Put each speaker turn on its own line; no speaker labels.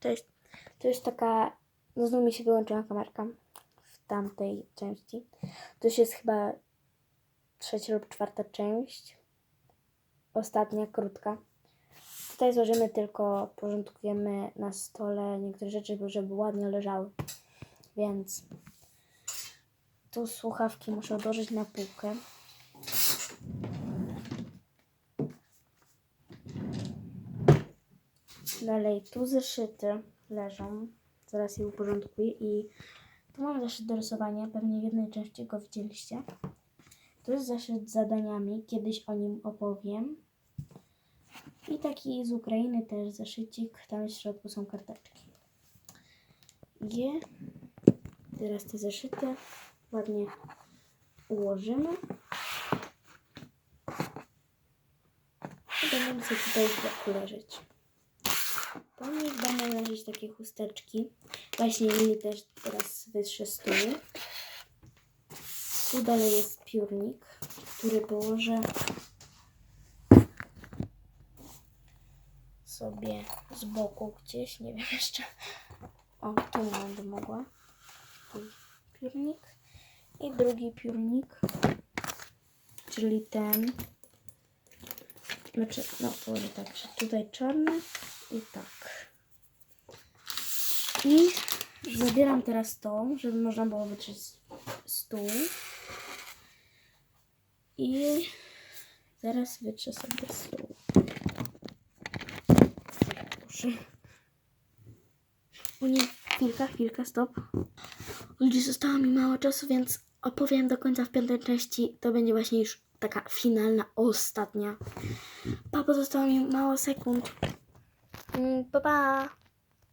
Cześć. To jest taka. No znowu mi się wyłączyła kamerka w tamtej części. To już jest chyba trzecia lub czwarta część. Ostatnia, krótka. Tutaj złożymy tylko, porządkujemy na stole niektóre rzeczy, żeby ładnie leżały. Więc tu słuchawki muszę odłożyć na półkę. Dalej, tu zeszyty leżą. Zaraz je uporządkuję i tu mam zeszyt do rysowania. Pewnie w jednej części go widzieliście. Tu jest zeszyt z zadaniami. Kiedyś o nim opowiem. I taki z Ukrainy też zeszycik. Tam w środku są karteczki. Je. Teraz te zeszyty ładnie ułożymy. I będą sobie tutaj w leżeć. Po nich będą leżeć takie chusteczki. Właśnie mi też teraz wyższe stół. Tu dalej jest piórnik, który położę sobie z boku gdzieś, nie wiem jeszcze. O, tu będę mogła. Tu piórnik. I drugi piórnik, czyli ten. Znaczy, no położę tak, że tutaj czarny i tak. I zabieram teraz to, żeby można było wytrzeć stół. I zaraz wytrzę sobie stół. Proszę. O nie, chwilka, chwilka, stop. Ludzie, zostało mi mało czasu, więc opowiem do końca w piątej części. To będzie właśnie już taka finalna, ostatnia. Pa, bo zostało mi mało sekund. Mm, Pa, pa.